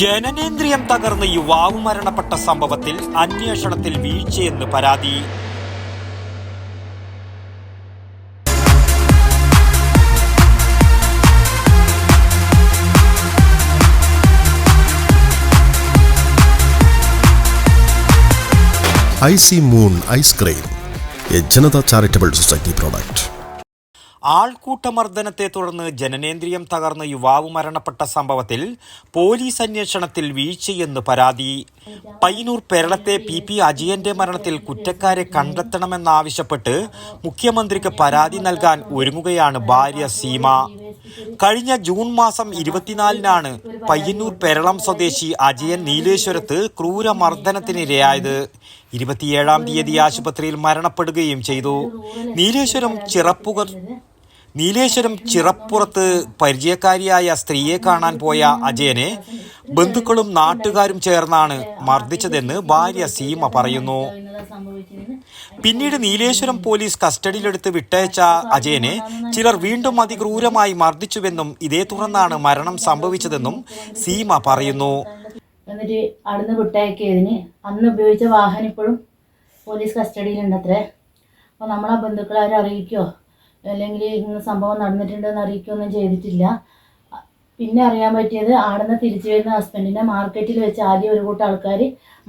ജനനേന്ദ്രിയം തകർന്ന് യുവാവ് മരണപ്പെട്ട സംഭവത്തിൽ അന്വേഷണത്തിൽ വീഴ്ചയെന്ന് പരാതി. I C moon ice cream a Janata charitable society product. ആൾക്കൂട്ടമർദ്ദനത്തെ തുടർന്ന് ജനനേന്ദ്രിയം തകർന്ന് യുവാവ് മരണപ്പെട്ട സംഭവത്തിൽ പോലീസ് അന്വേഷണത്തിൽ വീഴ്ചയെന്ന് പരാതി. പയ്യന്നൂർ പെരളത്തെ പി പി അജയന്റെ മരണത്തിൽ കുറ്റക്കാരെ കണ്ടെത്തണമെന്നാവശ്യപ്പെട്ട് മുഖ്യമന്ത്രിക്ക് പരാതി നൽകാൻ ഒരുങ്ങുകയാണ് ഭാര്യ സീമ. കഴിഞ്ഞ ജൂൺ മാസം ഇരുപത്തിനാലിനാണ് പയ്യന്നൂർ പേരളം സ്വദേശി അജയൻ നീലേശ്വരത്ത് ക്രൂരമർദ്ദനത്തിനിരയായത്. ഇരുപത്തിയേഴാം തീയതി ആശുപത്രിയിൽ മരണപ്പെടുകയും ചെയ്തു. നീലേശ്വരം ചിറപ്പുകർ നീലേശ്വരം ചിറപ്പുറത്ത് പരിചയക്കാരിയായ സ്ത്രീയെ കാണാൻ പോയ അജയനെ ബന്ധുക്കളും നാട്ടുകാരും ചേർന്നാണ് മർദ്ദിച്ചതെന്ന് ഭാര്യ സീമ പറയുന്നു. പിന്നീട് നീലേശ്വരം പോലീസ് കസ്റ്റഡിയിലെടുത്ത് വിട്ടയച്ച അജയനെ ചിലർ വീണ്ടും അതിക്രൂരമായി മർദ്ദിച്ചുവെന്നും ഇതേ തുടർന്നാണ് മരണം സംഭവിച്ചതെന്നും സീമ പറയുന്നു. എന്നിട്ട് വിട്ടയക്കിയതിന് അന്ന് ഉപയോഗിച്ച വാഹനം ഇപ്പോഴും പോലീസ് കസ്റ്റഡിയിലുണ്ടത്രേ. അപ്പോൾ നമ്മളാ ബന്ധുക്കളെ അവരെ അറിയിക്കോ? അല്ലെങ്കിൽ ഇന്ന് സംഭവം നടന്നിട്ടുണ്ടെന്ന് അറിയിക്കുകയൊന്നും ചെയ്തിട്ടില്ല. പിന്നെ അറിയാൻ പറ്റിയത് ആടുന്ന് തിരിച്ചു വരുന്ന ഹസ്ബൻഡിനെ മാർക്കറ്റിൽ വെച്ച് ആദ്യം ഒരു കൂട്ടം ആൾക്കാർ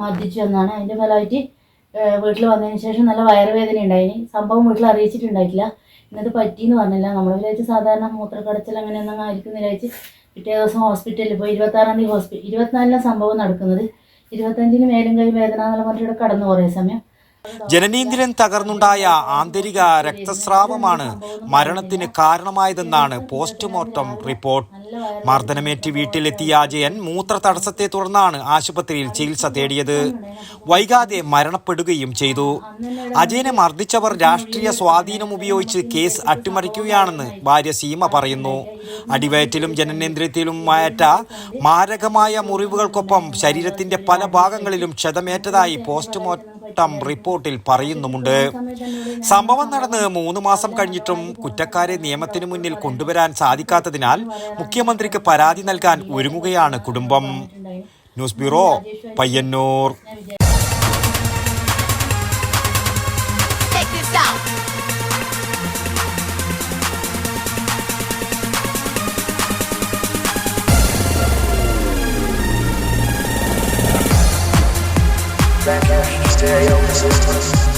മർദ്ദിച്ചു എന്നാണ്. അതിന്റെ ഫലമായിട്ട് വീട്ടിൽ വന്നതിന് ശേഷം നല്ല വയറുവേദന ഉണ്ടായിന് സംഭവം വീട്ടിൽ അറിയിച്ചിട്ടുണ്ടായിട്ടില്ല. ഇന്നത് പറ്റിയെന്ന് പറഞ്ഞില്ല. നമ്മൾ വിചാരിച്ച് സാധാരണ മൂത്രക്കടച്ചൽ അങ്ങനെ ഒന്നും ആയിരിക്കും വിചാരിച്ച് പിറ്റേ ദിവസം ഹോസ്പിറ്റലിൽ പോയി. ഇരുപത്താറാം തീയതി ഹോസ്പിറ്റൽ ഇരുപത്തിനാലിനാണ് സംഭവം നടക്കുന്നത്. ഇരുപത്തഞ്ചിന് മേലും കൈ വേദന എന്നുള്ള പറഞ്ഞിട്ട് കടന്നു കുറേ സമയം. ജനനേന്ദ്രിയൻ തകർന്നുണ്ടായ ആന്തരിക രക്തസ്രാവമാണ് മരണത്തിന് കാരണമായതെന്നാണ് പോസ്റ്റ്മോർട്ടം റിപ്പോർട്ട്. മർദ്ദനമേറ്റ് വീട്ടിലെത്തിയ അജയൻ മൂത്ര തടസ്സത്തെ തുടർന്നാണ് ആശുപത്രിയിൽ ചികിത്സ തേടിയത്. വൈകാതെ മരണപ്പെടുകയും ചെയ്തു. അജയനെ മർദ്ദിച്ചവർ രാഷ്ട്രീയ സ്വാധീനം ഉപയോഗിച്ച് കേസ് അട്ടിമറിക്കുകയാണെന്ന് ഭാര്യ സീമ പറയുന്നു. അടിവയറ്റിലും ജനനേന്ദ്രിയത്തിലും മാറ്റ മാരകമായ മുറിവുകൾക്കൊപ്പം ശരീരത്തിന്റെ പല ഭാഗങ്ങളിലും ക്ഷതമേറ്റതായി പോസ്റ്റ്മോർട്ടം റിപ്പോർട്ടിൽ പറയുന്നുമുണ്ട്. സംഭവം നടന്ന് മൂന്ന് മാസം കഴിഞ്ഞിട്ടും കുറ്റക്കാരെ നിയമത്തിന് മുന്നിൽ കൊണ്ടുവരാൻ സാധിക്കാത്തതിനാൽ മുഖ്യമന്ത്രിക്ക് പരാതി നൽകാൻ ഒരുങ്ങുകയാണ് കുടുംബം. News bureau Payyanur. Stay on the Stereo